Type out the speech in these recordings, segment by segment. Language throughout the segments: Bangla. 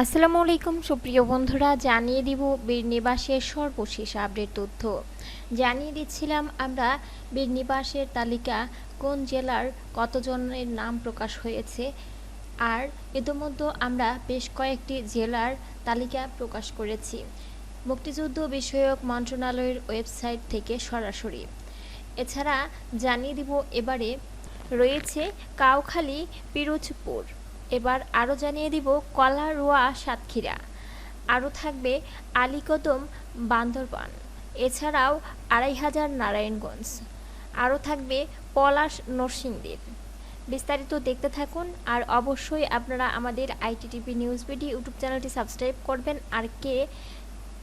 আসসালামু আলাইকুম, সুপ্রিয় বন্ধুরা, জানিয়ে দিব বীর নিবাসের সর্বশেষ আপডেট তথ্য। জানিয়ে দিচ্ছিলাম আমরা বীর নিবাসের তালিকা, কোন জেলার কতজনের নাম প্রকাশ হয়েছে, আর ইতিমধ্যে আমরা বেশ কয়েকটি জেলার তালিকা প্রকাশ করেছি। মুক্তিযুদ্ধ বিষয়ক মন্ত্রণালয়ের ওয়েবসাইট থেকে সরাসরি। এছাড়া জানিয়ে দিব এবারে রয়েছে কাউখালী, পিরোজপুর। এবার আরও জানিয়ে দিব কলা, রোয়া, সাতক্ষীরা। আরও থাকবে আলীকদম বান্দরবান। এছাড়াও আড়াই হাজার নারায়ণগঞ্জ। আরও থাকবে পলাশ, নরসিংদীর। বিস্তারিত দেখতে থাকুন আর অবশ্যই আপনারা আমাদের আইটিটিভি নিউজ বিডি ইউটিউব চ্যানেলটি সাবস্ক্রাইব করবেন আর কে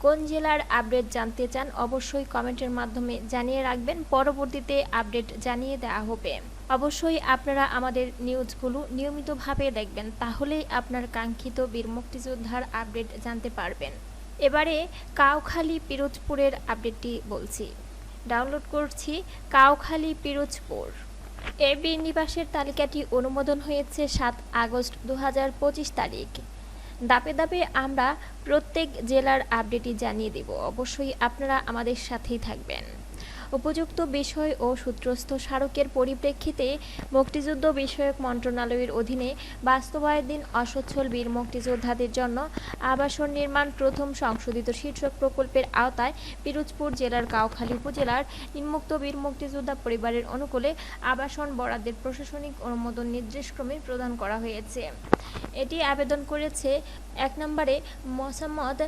কোন জেলার আপডেট জানতে চান অবশ্যই কমেন্টের মাধ্যমে জানিয়ে রাখবেন। পরবর্তীতে আপডেট জানিয়ে দেওয়া হবে। অবশ্যই আপনারা আমাদের নিউজগুলো নিয়মিতভাবে দেখবেন, তাহলেই আপনার কাঙ্ক্ষিত বীর মুক্তিযোদ্ধার আপডেট জানতে পারবেন। এবারে কাউখালী পিরোজপুরের আপডেটটি বলছি। ডাউনলোড করছি কাউখালী পিরোজপুর। এই বীর নিবাসের তালিকাটি অনুমোদন হয়েছে সাত আগস্ট দু হাজার পঁচিশ তারিখ। দাপে দাপে আমরা প্রত্যেক জেলার আপডেটই জানিয়ে দেব। অবশ্যই আপনারা আমাদের সাথেই থাকবেন। উপযুক্ত বিষয় ও সূত্রস্থ স্মারকের পরিপ্রেক্ষিতে মুক্তিযুদ্ধ বিষয়ক মন্ত্রণালয়ের অধীনে বাস্তবায়নাধীন অসচ্ছল বীর মুক্তিযোদ্ধাদের জন্য আবাসন নির্মাণ প্রথম সংশোধিত শীর্ষক প্রকল্পের আওতায় পিরোজপুর জেলার কাউখালী উপজেলার নিম্মুক্ত বীর মুক্তিযোদ্ধা পরিবারের অনুকূলে আবাসন বরাদ্দের প্রশাসনিক অনুমোদন নির্দেশক্রমে প্রদান করা হয়েছে। এটি আবেদন করেছে এক নম্বরে মোসাম্মদ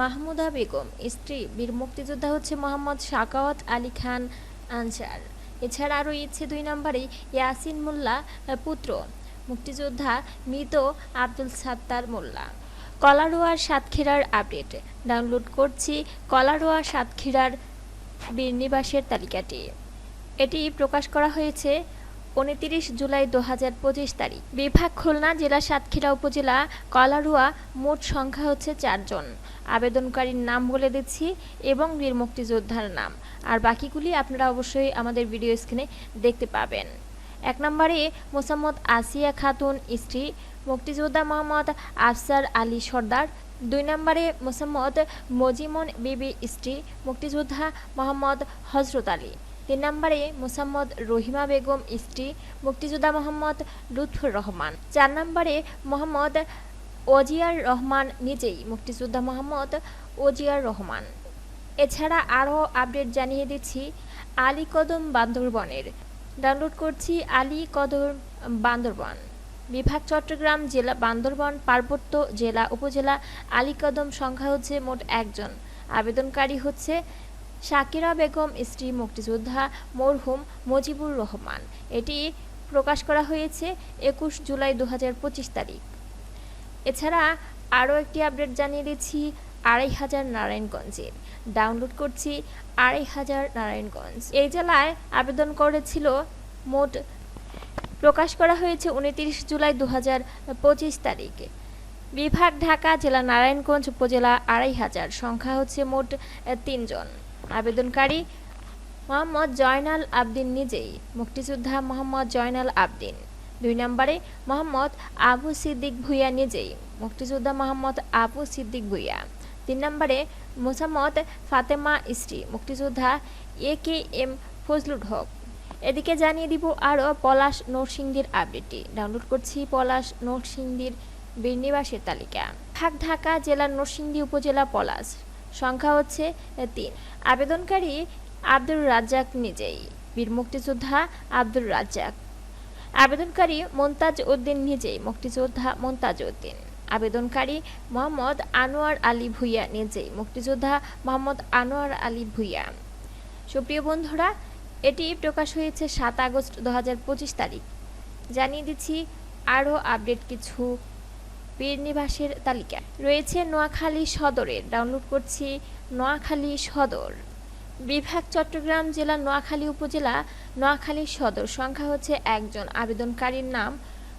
মাহমুদা বেগম, স্ত্রী, বীর মুক্তিযোদ্ধা হচ্ছে মোহাম্মদ শাকাওয়াত আলী খান আনসার। এছাড়া আরও ইচ্ছে দুই নম্বরে ইয়াসিন মোল্লা পুত্র, মুক্তিযোদ্ধা মৃত আব্দুল সাত্তার মোল্লা। কলারোয়ার সাতক্ষীরার আপডেট। ডাউনলোড করছি কলারোয়া সাতক্ষীরার বীর নিবাসের তালিকাটি। এটি প্রকাশ করা হয়েছে উনতিরিশ জুলাই দু হাজার পঁচিশ তারিখ। বিভাগ খুলনা জেলা সাতক্ষীরা উপজেলা কলারুয়া মোট সংখ্যা হচ্ছে চারজন। আবেদনকারীর নাম বলে দিচ্ছি এবং বীর মুক্তিযোদ্ধার নাম। আর বাকিগুলি আপনারা অবশ্যই আমাদের ভিডিও স্ক্রিনে দেখতে পাবেন। এক নম্বরে মোসাম্মদ আসিয়া খাতুন স্ত্রী, মুক্তিযোদ্ধা মোহাম্মদ আফসার আলী সর্দার। দুই নম্বরে মোসাম্মদ মজিমন বিবি স্ত্রী, মুক্তিযোদ্ধা মোহাম্মদ হজরত আলী। তিন নম্বরে মোসাম্মদ রহিমা বেগম, স্ত্রী মুক্তিযোদ্ধা মোহাম্মদ লুৎফুর রহমান। চার নম্বরে মোহাম্মদ ওজিয়ার রহমান, নিজেই মুক্তিযোদ্ধা মোহাম্মদ ওজিয়ার রহমান। এছাড়া আরও আপডেট জানিয়ে দিচ্ছি, আলী কদম বান্দরবনের। ডাউনলোড করছি আলী কদম বান্দরবন। বিভাগ চট্টগ্রাম জেলা বান্দরবন, পার্বত্য জেলা, উপজেলা আলীকদম সংখ্যা হচ্ছে মোট একজন। আবেদনকারী হচ্ছে শাকিরা বেগম, স্ত্রী মুক্তিযোদ্ধা মরহুম মজিবুর রহমান। এটি প্রকাশ করা হয়েছে একুশ জুলাই দু হাজার পঁচিশ তারিখ। এছাড়া আরও একটি আপডেট জানিয়ে দিচ্ছি, আড়াই হাজার নারায়ণগঞ্জের ডাউনলোড করছি আড়াই হাজার নারায়ণগঞ্জ। এই জেলায় আবেদন করেছিল মোট, প্রকাশ করা হয়েছে উনত্রিশ জুলাই দু হাজার পঁচিশ তারিখে। বিভাগ ঢাকা, জেলা নারায়ণগঞ্জ উপজেলা আড়াই হাজার। সংখ্যা হচ্ছে মোট তিনজন। আবেদনকারী মোহাম্মদ জয়নাল আবদিন নিজেই, মুক্তিযোদ্ধা মোহাম্মদ জয়নাল আবদিন। দুই নম্বরে, মোহাম্মদ আবু সিদ্দিক ভুইয়া নিজেই, মুক্তিযোদ্ধা মোহাম্মদ আবু সিদ্দিক ভুইয়া। তিন নম্বরে, মোসাম্মদ ফাতেমা স্ত্রী, মুক্তিযোদ্ধা এ কে এম ফজলুল হক। এদিকে জানিয়ে দিব আরও পলাশ নরসিংদীর আপডেটটি। ডাউনলোড করছি পলাশ নরসিংদীর বীরনিবাসের তালিকা। ভাগ ঢাকা জেলার নরসিংদী উপজেলা পলাশ। সংখ্যা হচ্ছে তিন। আবেদনকারী আব্দুর রাজ্জাক নিজেই। বীর মুক্তিযোদ্ধা আব্দুর রাজ্জাক। আবেদনকারী মন্তাজ উদ্দিন নিজেই। মুক্তিযোদ্ধা মন্তাজ উদ্দিন। আবেদনকারী মোহাম্মদ আনোয়ার আলী ভুইয়া নিজেই। মুক্তিযোদ্ধা মোহাম্মদ আনোয়ার আলী ভুইয়া। সুপ্রিয় বন্ধুরা, এটি প্রকাশ হয়েছে সাত আগস্ট দু হাজার পঁচিশ তারিখ। জানিয়ে দিচ্ছি, আরও আপডেট কিছু বীর নিবাসের তালিকা। রয়েছে নোয়াখালী সদরের ডাউনলোড করছি নোয়াখালী সদর। বিভাগ চট্টগ্রাম জেলা নোয়াখালী উপজেলা নোয়াখালী সদর। সংখ্যা হচ্ছে একজন। আবেদনকারীর নাম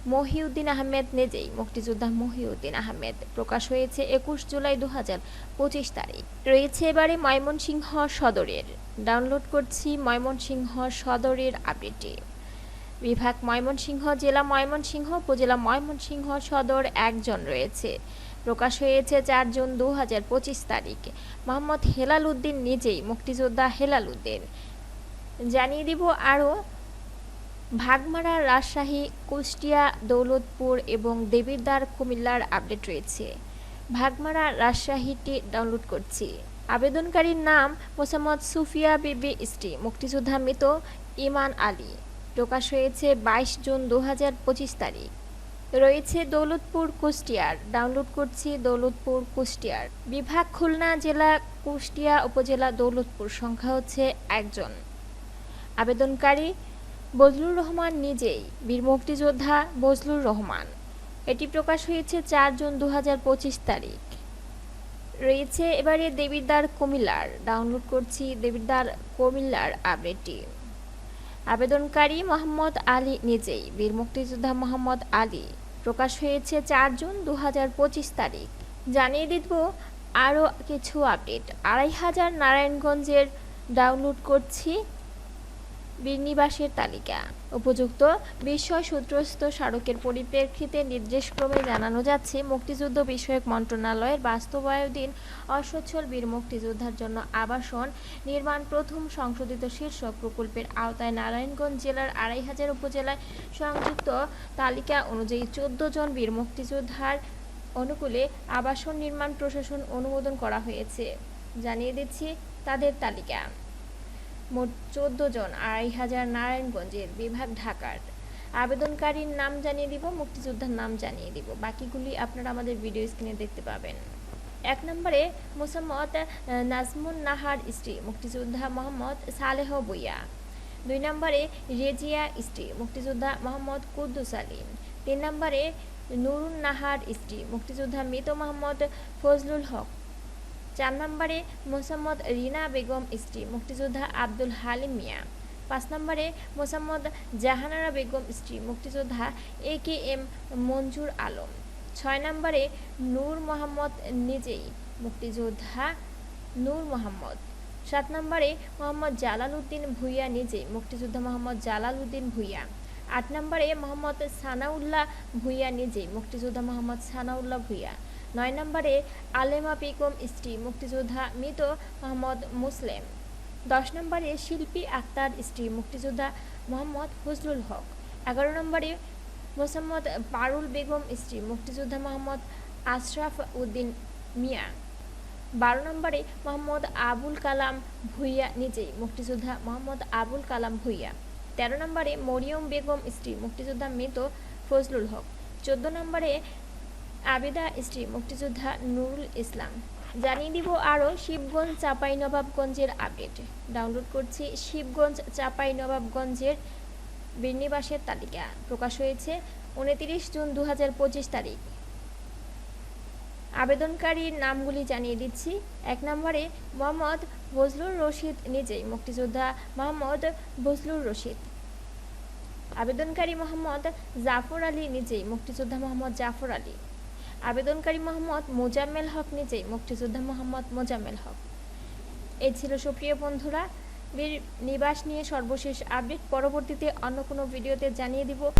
মহিউদ্দিন আহমেদ নিজেই। মুক্তিযোদ্ধা মহিউদ্দিন আহমেদ। প্রকাশ হয়েছে একুশ জুলাই দু হাজার পঁচিশ তারিখ। রয়েছে এবারে ময়মনসিংহ সদরের। ডাউনলোড করছি ময়মনসিংহ সদরের আপডেটে। বিভাগ ময়মনসিংহ, জেলা ময়মনসিংহ, উপজেলা ময়মনসিংহ সদর একজন রয়েছে। প্রকাশ হয়েছে চার জুন দু হাজার পঁচিশ তারিখে। মোহাম্মদ হেলাল উদ্দিন নিজেই মুক্তিযোদ্ধা হেলাল উদ্দিন। জানিয়ে দিব আরও, ভাগমারা, রাজশাহী, কুষ্টিয়া, দৌলতপুর এবং দেবিদ্বার কুমিল্লার আপডেট রয়েছে। ভাগমারা, রাজশাহীটি ডাউনলোড করছি। আবেদনকারীর নাম মোসাম্মদ সুফিয়া বিবি স্ত্রী, মুক্তিযোদ্ধা মৃত ইমান আলী। প্রকাশ হয়েছে বাইশ জুন দু হাজার পঁচিশ তারিখ। রয়েছে দৌলতপুর কুষ্টিয়ার। ডাউনলোড করছি দৌলতপুর কুষ্টিয়ার। বিভাগ খুলনা জেলা কুষ্টিয়া উপজেলা দৌলতপুর। সংখ্যা হচ্ছে একজন। আবেদনকারী বজলুর রহমান নিজেই। বীর মুক্তিযোদ্ধা বজলুর রহমান। এটি প্রকাশ হয়েছে চার জুন দু হাজার পঁচিশ তারিখ। রয়েছে এবারে দেবিদ্বার কুমিল্লার। ডাউনলোড করছি দেবিদ্বার কুমিল্লার আপডেটটি। আবেদনকারী মোহাম্মদ আলী নিজেই। বীর মুক্তিযোদ্ধা মোহাম্মদ আলী প্রকাশ হয়েছে চার জুন দু হাজার পঁচিশ তারিখ। জানিয়ে দিব আরও কিছু আপডেট। আড়াই হাজার নারায়ণগঞ্জের ডাউনলোড করছি বিনিবাসের তালিকা। উপযুক্ত বিষয় সূত্রস্থ স্মারকের পরিপ্রেক্ষিতে নির্দেশক্রমে জানানো যাচ্ছে, মুক্তিযুদ্ধ বিষয়ক মন্ত্রণালয়ের বাস্তবায়নধীন অসচ্ছল বীর মুক্তিযোদ্ধার জন্য আবাসন নির্মাণ প্রথম সংশোধিত শীর্ষক প্রকল্পের আওতায় নারায়ণগঞ্জ জেলার আড়াই হাজার উপজেলায় সংযুক্ত তালিকা অনুযায়ী চোদ্দ জন বীর মুক্তিযোদ্ধার অনুকূলে আবাসন নির্মাণ প্রশাসন অনুমোদন করা হয়েছে। জানিয়ে দিচ্ছি তাদের তালিকা। মোট চোদ্দ জন আড়াই হাজার নারায়ণগঞ্জের বিভাগ ঢাকার। আবেদনকারীর নাম জানিয়ে দিব, মুক্তিযোদ্ধার নাম জানিয়ে দিব। বাকিগুলি আপনারা আমাদের ভিডিও স্ক্রিনে দেখতে পাবেন। এক নম্বরে মোসাম্মদ নাজমুন নাহার স্ত্রী, মুক্তিযোদ্ধা মোহাম্মদ সালেহ বইয়া দুই নম্বরে রেজিয়া স্ত্রী, মুক্তিযোদ্ধা মোহাম্মদ কুদ্দুস আলীম। তিন নম্বরে নুরুন নাহার স্ত্রী, মুক্তিযোদ্ধা মৃত মোহাম্মদ ফজলুল হক। চার নম্বরে মোসাম্মদ রিনা বেগম, স্ত্রী মুক্তিযোদ্ধা আব্দুল হালিম মিয়া। পাঁচ নম্বরে মোসাম্মদ জাহানারা বেগম, স্ত্রী মুক্তিযোদ্ধা এ কে এম মঞ্জুর আলম। ছয় নম্বরে নূর মোহাম্মদ নিজেই মুক্তিযোদ্ধা নূর মোহাম্মদ। সাত নম্বরে মোহাম্মদ জালাল উদ্দিন ভুইয়া নিজেই মুক্তিযোদ্ধা মোহাম্মদ জালাল উদ্দিন ভুইয়া। আট নম্বরে মোহাম্মদ সানাউল্লাহ ভুইয়া নিজেই মুক্তিযোদ্ধা মোহাম্মদ সানাউল্লাহ ভুইয়া। নয় নম্বরে আলেমা বেগম স্ত্রী মুক্তিযোদ্ধা মৃত মোহাম্মদ মুসলেম। দশ নম্বরে শিল্পী আক্তার স্ত্রী মুক্তিযোদ্ধা মোহাম্মদ ফজলুল হক। এগারো নম্বরে মোসাম্মদ পারুল বেগম স্ত্রী মুক্তিযোদ্ধা মোহাম্মদ আশরাফ উদ্দিন মিয়া। বারো নম্বরে মোহাম্মদ আবুল কালাম ভুইয়া নিজেই মুক্তিযোদ্ধা মোহাম্মদ আবুল কালাম ভুইয়া। তেরো নম্বরে মরিয়ম বেগম স্ত্রী মুক্তিযোদ্ধা মৃত ফজলুল হক। চোদ্দ নম্বরে আবেদা স্ত্রী মুক্তিযোদ্ধা নুরুল ইসলাম। জানিয়ে দিব আরও, শিবগঞ্জ চাপাই নবাবগঞ্জের আপডেট। ডাউনলোড করছি শিবগঞ্জ চাপাই নবাবগঞ্জের বিনিবাসের তালিকা। প্রকাশ হয়েছে উনতিরিশ জুন দু পঁচিশ তারিখ। আবেদনকারীর নামগুলি জানিয়ে দিচ্ছি। এক নম্বরে, মোহাম্মদ বজলুর রশিদ নিজেই মুক্তিযোদ্ধা মোহাম্মদ বজলুর রশিদ। আবেদনকারী মোহাম্মদ জাফর আলী নিজেই মুক্তিযোদ্ধা মোহাম্মদ জাফর আলী। আবেদনকারী মোহাম্মদ মোজাম্মেল হক নিজেই, মুক্তিযোদ্ধা মোহাম্মদ মোজাম্মেল হক। এই ছিল সুপ্রিয় বন্ধুরা। বীর নিবাস নিয়ে সর্বশেষ আপডেট। পরবর্তীতে অন্য কোনো ভিডিওতে জানিয়ে দিব।